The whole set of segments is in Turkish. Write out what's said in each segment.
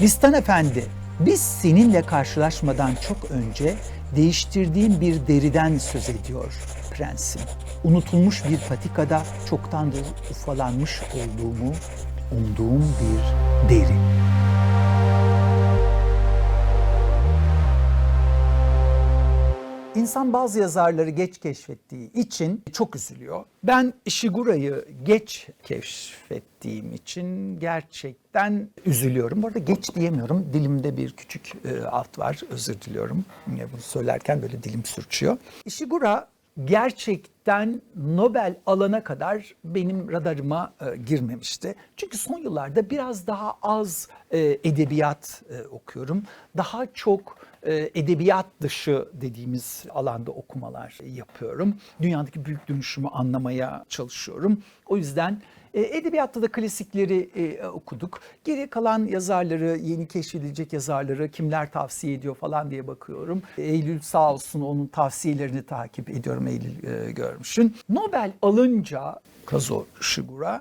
Listan Efendi, biz seninle karşılaşmadan çok önce değiştirdiğim bir deriden söz ediyor prensim. Unutulmuş bir patikada çoktandır ufalanmış olduğumu umduğum bir deri. İnsan bazı yazarları geç keşfettiği için çok üzülüyor. Ben Ishigura'yı geç keşfettiğim için gerçekten üzülüyorum. Bu arada geç diyemiyorum. Dilimde bir küçük e, alt var. Özür diliyorum. Bunu söylerken böyle dilim sürçüyor. Ishigura gerçekten Nobel alana kadar benim radarıma e, girmemişti. Çünkü son yıllarda biraz daha az e, edebiyat e, okuyorum. Daha çok e, edebiyat dışı dediğimiz alanda okumalar yapıyorum. Dünyadaki büyük dönüşümü anlamaya çalışıyorum. O yüzden e, edebiyatta da klasikleri e, okuduk. Geri kalan yazarları, yeni keşfedilecek yazarları kimler tavsiye ediyor falan diye bakıyorum. Eylül sağ olsun onun tavsiyelerini takip ediyorum Eylül e, görmüşün. Nobel alınca Kazuo Ishiguro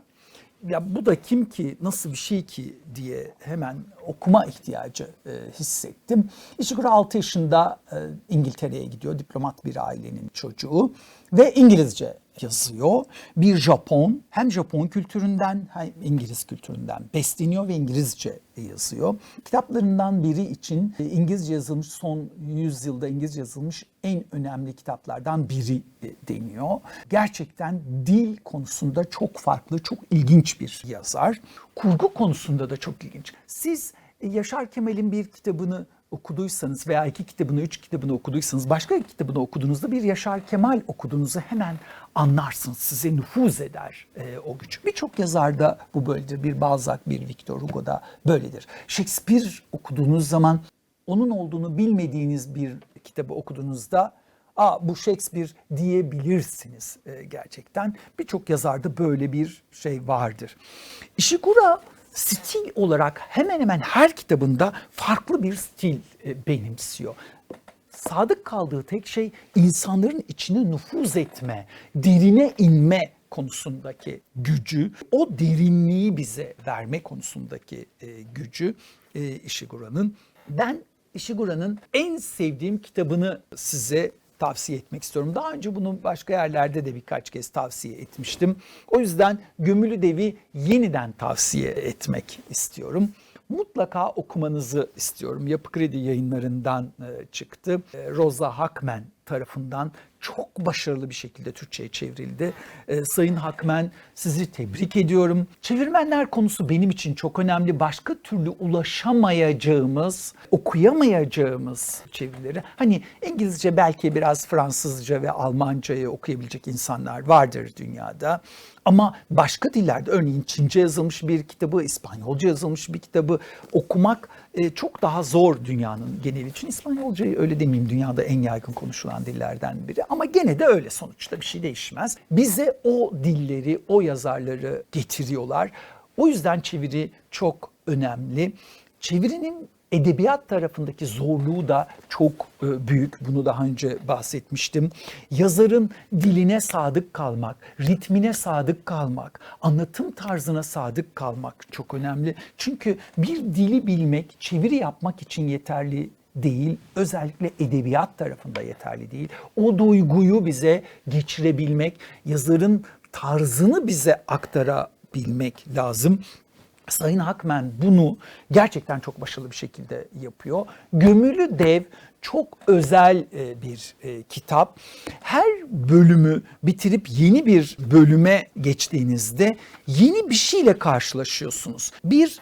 ya bu da kim ki nasıl bir şey ki diye hemen okuma ihtiyacı e, hissettim. Ishiguro 6 yaşında e, İngiltere'ye gidiyor. Diplomat bir ailenin çocuğu ve İngilizce yazıyor. Bir Japon hem Japon kültüründen hem İngiliz kültüründen besleniyor ve İngilizce yazıyor. Kitaplarından biri için e, İngilizce yazılmış son 100 yılda İngilizce yazılmış en önemli kitaplardan biri e, deniyor. Gerçekten dil konusunda çok farklı, çok ilginç bir yazar. Kurgu konusunda da çok ilginç. Siz Yaşar Kemal'in bir kitabını okuduysanız veya iki kitabını, üç kitabını okuduysanız başka bir kitabını okuduğunuzda bir Yaşar Kemal okuduğunuzu hemen anlarsınız. Size nüfuz eder e, o güç. Birçok yazarda bu böyledir. Bir Balzac, bir Victor Hugo'da böyledir. Shakespeare okuduğunuz zaman onun olduğunu bilmediğiniz bir kitabı okuduğunuzda Aa, bu Shakespeare diyebilirsiniz e, gerçekten. Birçok yazarda böyle bir şey vardır. Ishiguro stil olarak hemen hemen her kitabında farklı bir stil e, benimsiyor. Sadık kaldığı tek şey insanların içine nüfuz etme, derine inme konusundaki gücü, o derinliği bize verme konusundaki e, gücü e, Ishiguro'nun. Ben Ishiguro'nun en sevdiğim kitabını size tavsiye etmek istiyorum. Daha önce bunu başka yerlerde de birkaç kez tavsiye etmiştim. O yüzden Gömülü Dev'i yeniden tavsiye etmek istiyorum. Mutlaka okumanızı istiyorum. Yapı Kredi yayınlarından e, çıktı. E, Rosa Hakmen tarafından çok başarılı bir şekilde Türkçe'ye çevrildi. E, Sayın Hakmen sizi tebrik ediyorum. Çevirmenler konusu benim için çok önemli. Başka türlü ulaşamayacağımız, okuyamayacağımız çevirileri. Hani İngilizce belki biraz Fransızca ve Almancayı okuyabilecek insanlar vardır dünyada. Ama başka dillerde örneğin Çince yazılmış bir kitabı, İspanyolca yazılmış bir kitabı okumak e, çok daha zor dünyanın geneli için. İspanyolcayı öyle demeyeyim dünyada en yaygın konuşulan dillerden biri ama gene de öyle sonuçta bir şey değişmez. Bize o dilleri, o yazarları getiriyorlar. O yüzden çeviri çok önemli. Çevirinin edebiyat tarafındaki zorluğu da çok e, büyük. Bunu daha önce bahsetmiştim. Yazarın diline sadık kalmak, ritmine sadık kalmak, anlatım tarzına sadık kalmak çok önemli. Çünkü bir dili bilmek, çeviri yapmak için yeterli değil. Özellikle edebiyat tarafında yeterli değil. O duyguyu bize geçirebilmek, yazarın tarzını bize aktarabilmek lazım. Sayın Hakmen bunu gerçekten çok başarılı bir şekilde yapıyor. Gömülü Dev çok özel e, bir e, kitap. Her bölümü bitirip yeni bir bölüme geçtiğinizde yeni bir şeyle karşılaşıyorsunuz. Bir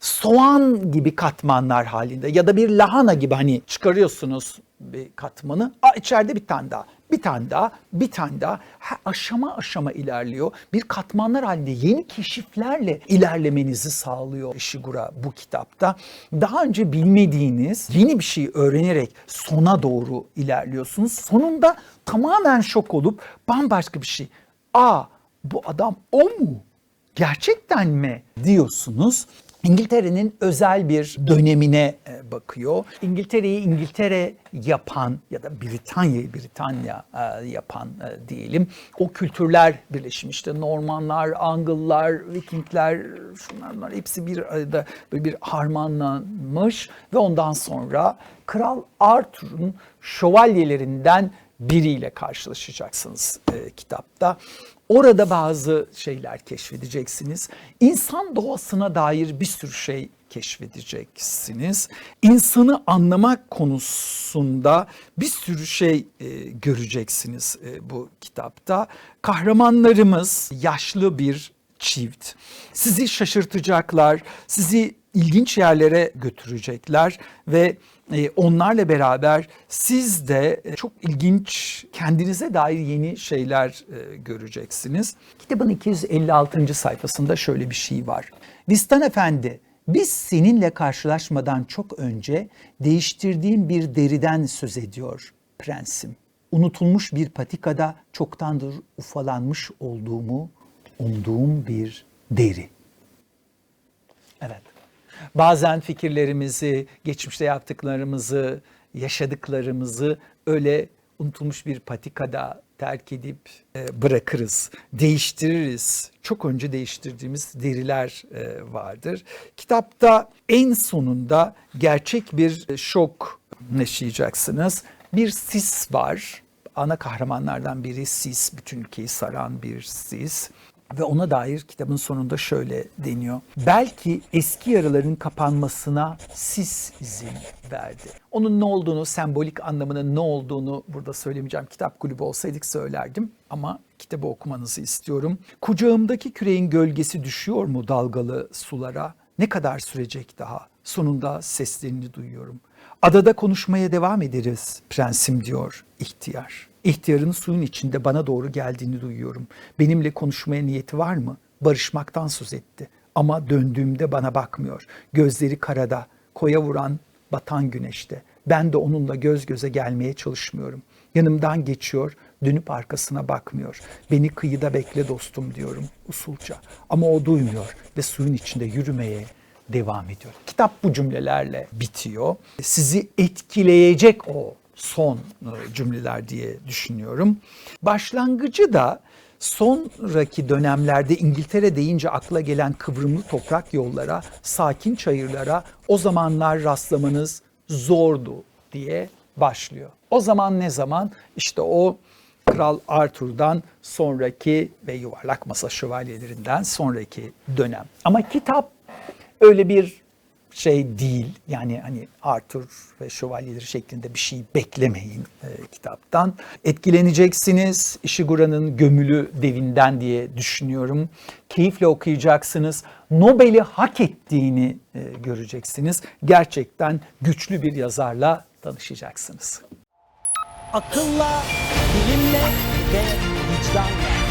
soğan gibi katmanlar halinde ya da bir lahana gibi hani çıkarıyorsunuz bir katmanı. Aa, içeride bir tane daha, bir tane daha, bir tane daha. Ha, aşama aşama ilerliyor. Bir katmanlar halinde yeni keşiflerle ilerlemenizi sağlıyor Ishiguro bu kitapta. Daha önce bilmediğiniz yeni bir şey öğrenerek sona doğru ilerliyorsunuz. Sonunda tamamen şok olup bambaşka bir şey. Aa bu adam o mu? Gerçekten mi diyorsunuz? İngiltere'nin özel bir dönemine e, bakıyor. İngiltere'yi İngiltere yapan ya da Britanya'yı Britanya e, yapan e, diyelim. O kültürler birleşmişti. Normanlar, Angıllar, Vikingler, şunlar bunlar hepsi bir arada böyle bir harmanlanmış ve ondan sonra Kral Arthur'un şövalyelerinden biriyle karşılaşacaksınız e, kitapta. Orada bazı şeyler keşfedeceksiniz. İnsan doğasına dair bir sürü şey keşfedeceksiniz. İnsanı anlamak konusunda bir sürü şey e, göreceksiniz e, bu kitapta. Kahramanlarımız yaşlı bir çift. Sizi şaşırtacaklar, sizi ilginç yerlere götürecekler ve e, onlarla beraber siz de e, çok ilginç kendinize dair yeni şeyler e, göreceksiniz. Kitabın 256. sayfasında şöyle bir şey var. Vistan Efendi, biz seninle karşılaşmadan çok önce değiştirdiğim bir deriden söz ediyor prensim. Unutulmuş bir patikada çoktandır ufalanmış olduğumu umduğum bir deri. Evet. Bazen fikirlerimizi, geçmişte yaptıklarımızı, yaşadıklarımızı öyle unutulmuş bir patikada terk edip e, bırakırız, değiştiririz. Çok önce değiştirdiğimiz deriler e, vardır. Kitapta en sonunda gerçek bir şok yaşayacaksınız. Bir sis var. Ana kahramanlardan biri sis, bütün ülkeyi saran bir sis. Ve ona dair kitabın sonunda şöyle deniyor. Belki eski yaraların kapanmasına sis izin verdi. Onun ne olduğunu, sembolik anlamının ne olduğunu burada söylemeyeceğim. Kitap kulübü olsaydık söylerdim ama kitabı okumanızı istiyorum. Kucağımdaki küreğin gölgesi düşüyor mu dalgalı sulara? Ne kadar sürecek daha? Sonunda seslerini duyuyorum. Adada konuşmaya devam ederiz prensim diyor ihtiyar. İhtiyarın suyun içinde bana doğru geldiğini duyuyorum. Benimle konuşmaya niyeti var mı? Barışmaktan söz etti. Ama döndüğümde bana bakmıyor. Gözleri karada, koya vuran batan güneşte. Ben de onunla göz göze gelmeye çalışmıyorum. Yanımdan geçiyor, dönüp arkasına bakmıyor. Beni kıyıda bekle dostum diyorum usulca. Ama o duymuyor ve suyun içinde yürümeye devam ediyor. Kitap bu cümlelerle bitiyor. Sizi etkileyecek o son e, cümleler diye düşünüyorum. Başlangıcı da sonraki dönemlerde İngiltere deyince akla gelen kıvrımlı toprak yollara, sakin çayırlara o zamanlar rastlamanız zordu diye başlıyor. O zaman ne zaman? İşte o Kral Arthur'dan sonraki ve yuvarlak masa şövalyelerinden sonraki dönem. Ama kitap öyle bir şey değil. Yani hani Arthur ve şövalyeleri şeklinde bir şey beklemeyin e, kitaptan. Etkileneceksiniz. Ishigura'nın gömülü devinden diye düşünüyorum. Keyifle okuyacaksınız. Nobel'i hak ettiğini e, göreceksiniz. Gerçekten güçlü bir yazarla tanışacaksınız. akılla, bilimle ve vicdanla.